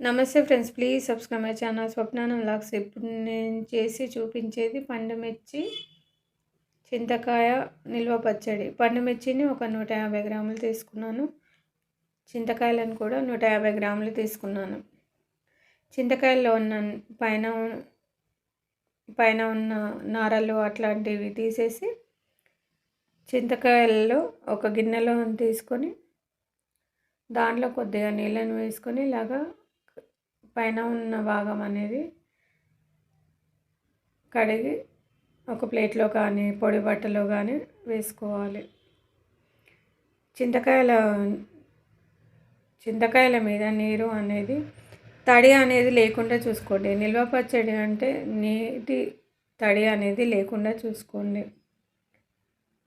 నమస్తే friends please subscribe my channel స్వప్నానం లాక్స్ ఇప్పుడు నేను చేసి చూపించేది పండుమిర్చి చింతకాయ నిల్వ పచ్చడి. పండుమిర్చిని ఒక నూట యాభై గ్రాములు తీసుకున్నాను. చింతకాయలను కూడా నూట యాభై గ్రాములు తీసుకున్నాను. చింతకాయల్లో ఉన్న పైన పైన ఉన్న నారలు అట్లాంటివి తీసేసి చింతకాయల్లో ఒక గిన్నెలో తీసుకొని దాంట్లో కొద్దిగా నీళ్ళను వేసుకొని ఇలాగా పైన ఉన్న భాగం అనేది కడిగి ఒక ప్లేట్లో కానీ పొడి బట్టలో కానీ వేసుకోవాలి. చింతకాయల చింతకాయల మీద నీరు అనేది తడి అనేది లేకుండా చూసుకోండి. నిల్వ పచ్చడి అంటే నీటి తడి అనేది లేకుండా చూసుకోండి.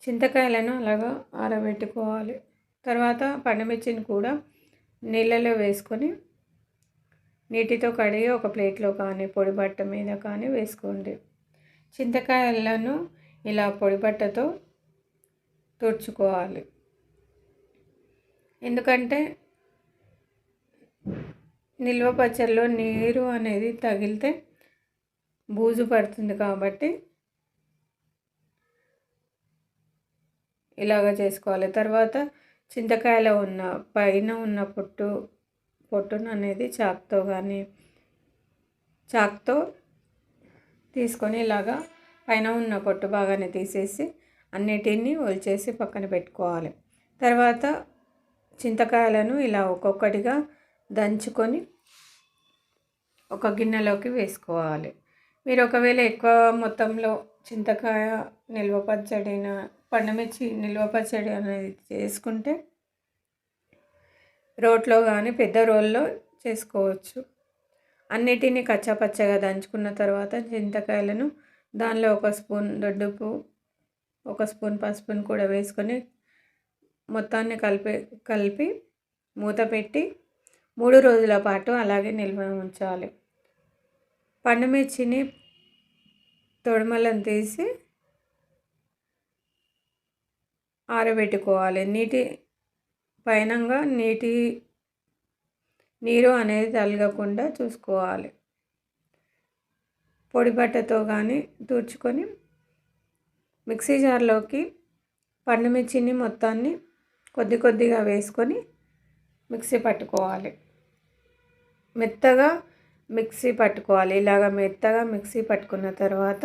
చింతకాయలను అలాగా ఆరబెట్టుకోవాలి. తర్వాత పండుమిర్చిని కూడా నీళ్ళలో వేసుకొని నీటితో కడిగి ఒక ప్లేట్లో కానీ పొడి బట్ట మీద కానీ వేసుకోండి. చింతకాయలను ఇలా పొడి బట్టతో తుడుచుకోవాలి. ఎందుకంటే నిల్వ పచ్చల్లో నీరు అనేది తగిలితే బూజు పడుతుంది కాబట్టి ఇలాగ చేసుకోవాలి. తర్వాత చింతకాయలో ఉన్న పైన ఉన్న పొట్టు పొట్టును అనేది చాక్తో కానీ చాక్తో తీసుకొని ఇలాగా పైన ఉన్న పొట్టు బాగానే తీసేసి అన్నిటినీ ఒలిచేసి పక్కన పెట్టుకోవాలి. తర్వాత చింతకాయలను ఇలా ఒక్కొక్కటిగా దంచుకొని ఒక గిన్నెలోకి వేసుకోవాలి. మీరు ఒకవేళ ఎక్కువ మొత్తంలో చింతకాయ నిల్వ పచ్చడిన పండుమిర్చి నిల్వ పచ్చడి అనేది చేసుకుంటే రోట్లో కానీ పెద్ద రోల్లో చేసుకోవచ్చు. అన్నిటినీ కచ్చాపచ్చగా దంచుకున్న తర్వాత చింతకాయలను దానిలో ఒక స్పూన్ దొడ్డుపు ఒక స్పూన్ పసుపును కూడా వేసుకొని మొత్తాన్ని కలిపి కలిపి మూత పెట్టి మూడు రోజుల పాటు అలాగే నిల్వ ఉంచాలి. పండుమిర్చిని తొడిమలను తీసి ఆరబెట్టుకోవాలి. నీటి పైనంగా నీటి నీరు అనేది తలగకుండా చూసుకోవాలి. పొడి బట్టతో కానీ తుడుచుకొని మిక్సీ జార్లోకి పండుమిర్చిని మొత్తాన్ని కొద్ది కొద్దిగా వేసుకొని మిక్సీ పట్టుకోవాలి. మెత్తగా మిక్సీ పట్టుకోవాలి. ఇలాగ మెత్తగా మిక్సీ పట్టుకున్న తర్వాత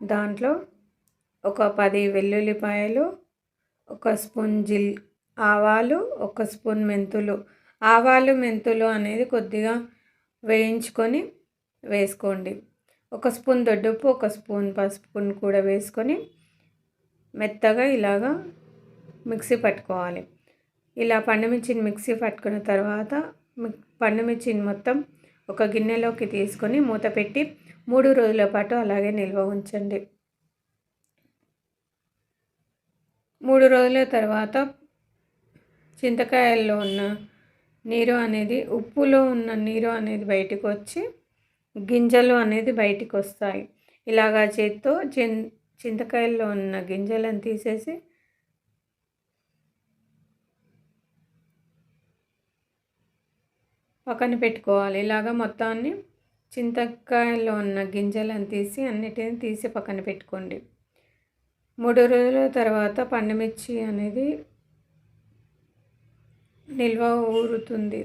దాంట్లో ఒక పది వెల్లుల్లిపాయలు ఒక స్పూన్ జిల్ ఆవాలు ఒక స్పూన్ మెంతులు. ఆవాలు మెంతులు అనేది కొద్దిగా వేయించుకొని వేసుకోండి. ఒక స్పూన్ దొడ్డుప్పు ఒక స్పూన్ పసుపును కూడా వేసుకొని మెత్తగా ఇలాగా మిక్సీ పట్టుకోవాలి. ఇలా పండుమిర్చిని మిక్సీ పట్టుకున్న తర్వాత పండుమిర్చిని మొత్తం ఒక గిన్నెలోకి తీసుకొని మూత పెట్టి మూడు రోజుల పాటు అలాగే నిల్వ ఉంచండి. మూడు రోజుల తర్వాత చింతకాయల్లో ఉన్న నీరు అనేది ఉప్పులో ఉన్న నీరు అనేది బయటకు వచ్చి గింజలు అనేది బయటకు వస్తాయి. ఇలాగా చేత్తో చిన్ చింతకాయల్లో ఉన్న గింజలను తీసేసి పక్కన పెట్టుకోవాలి. ఇలాగ మొత్తాన్ని చింతకాయల్లో ఉన్న గింజలను తీసి అన్నిటిని తీసి పక్కన పెట్టుకోండి. మూడు రోజుల తర్వాత పండుమిర్చి అనేది నిల్వ ఊరుతుంది.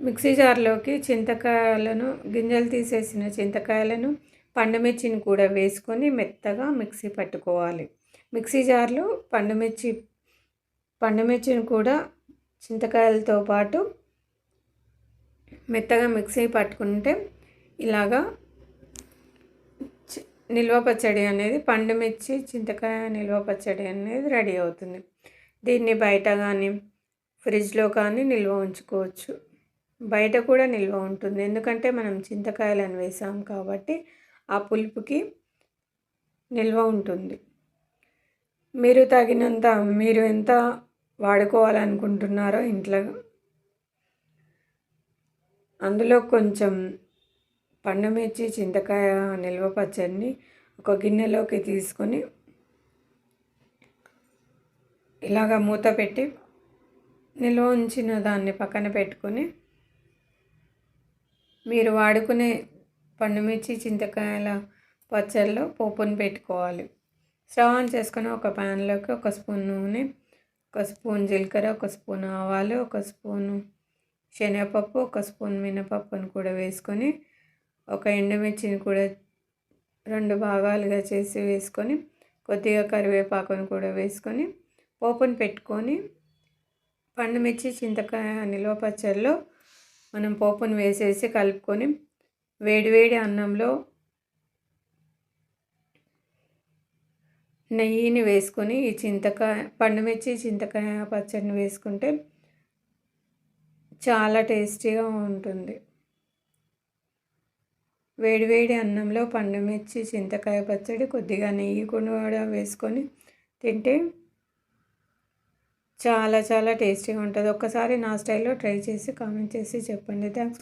మిక్సీ జార్లోకి చింతకాయలను గింజలు తీసేసిన చింతకాయలను పండుమిర్చిని కూడా వేసుకొని మెత్తగా మిక్సీ పట్టుకోవాలి. మిక్సీ జార్లో పండుమిర్చి పండుమిర్చిని కూడా చింతకాయలతో పాటు మెత్తగా మిక్సీ పట్టుకుంటే ఇలాగా నిల్వ పచ్చడి అనేది పండుమిర్చి చింతకాయ నిల్వ పచ్చడి అనేది రెడీ అవుతుంది. దీన్ని బయట కానీ ఫ్రిడ్జ్లో కానీ నిల్వ ఉంచుకోవచ్చు. బయట కూడా నిల్వ ఉంటుంది. ఎందుకంటే మనం చింతకాయలను వేసాం కాబట్టి ఆ పులుపుకి నిల్వ ఉంటుంది. మీరు తగినంత మీరు ఎంత వాడుకోవాలనుకుంటున్నారో ఇంట్లో అందులో కొంచెం పండుమిర్చి చింతకాయ నిల్వ పచ్చడిని ఒక గిన్నెలోకి తీసుకొని ఇలాగ మూత పెట్టి నిల్వ ఉంచిన దాన్ని పక్కన పెట్టుకొని మీరు వాడుకునే పండుమిర్చి చింతకాయల పచ్చళ్ళలో పోపును పెట్టుకోవాలి. స్టవ్ ఆన్ చేసుకుని ఒక ప్యాన్లోకి ఒక స్పూన్ నూనె ఒక స్పూన్ జీలకర్ర ఒక స్పూన్ ఆవాలు ఒక స్పూను శనగపప్పు ఒక స్పూన్ మినపప్పును కూడా వేసుకొని ఒక ఎండుమిర్చిని కూడా రెండు భాగాలుగా చేసి వేసుకొని కొద్దిగా కరివేపాకును కూడా వేసుకొని పోపును పెట్టుకొని పండుమిర్చి చింతకాయ నిల్వ పచ్చడిలో మనం పోపును వేసేసి కలుపుకొని వేడివేడి అన్నంలో నెయ్యిని వేసుకొని ఈ చింతకాయ పండుమిర్చి చింతకాయ పచ్చడిని వేసుకుంటే చాలా టేస్టీగా ఉంటుంది. వేడివేడి అన్నంలో పండుమిర్చి చింతకాయ పచ్చడి కొద్దిగా నెయ్యి కూడా వేసుకొని తింటే చాలా చాలా టేస్టీగా ఉంటుంది. ఒక్కసారి నా స్టైల్లో ట్రై చేసి కామెంట్ చేసి చెప్పండి. థ్యాంక్స్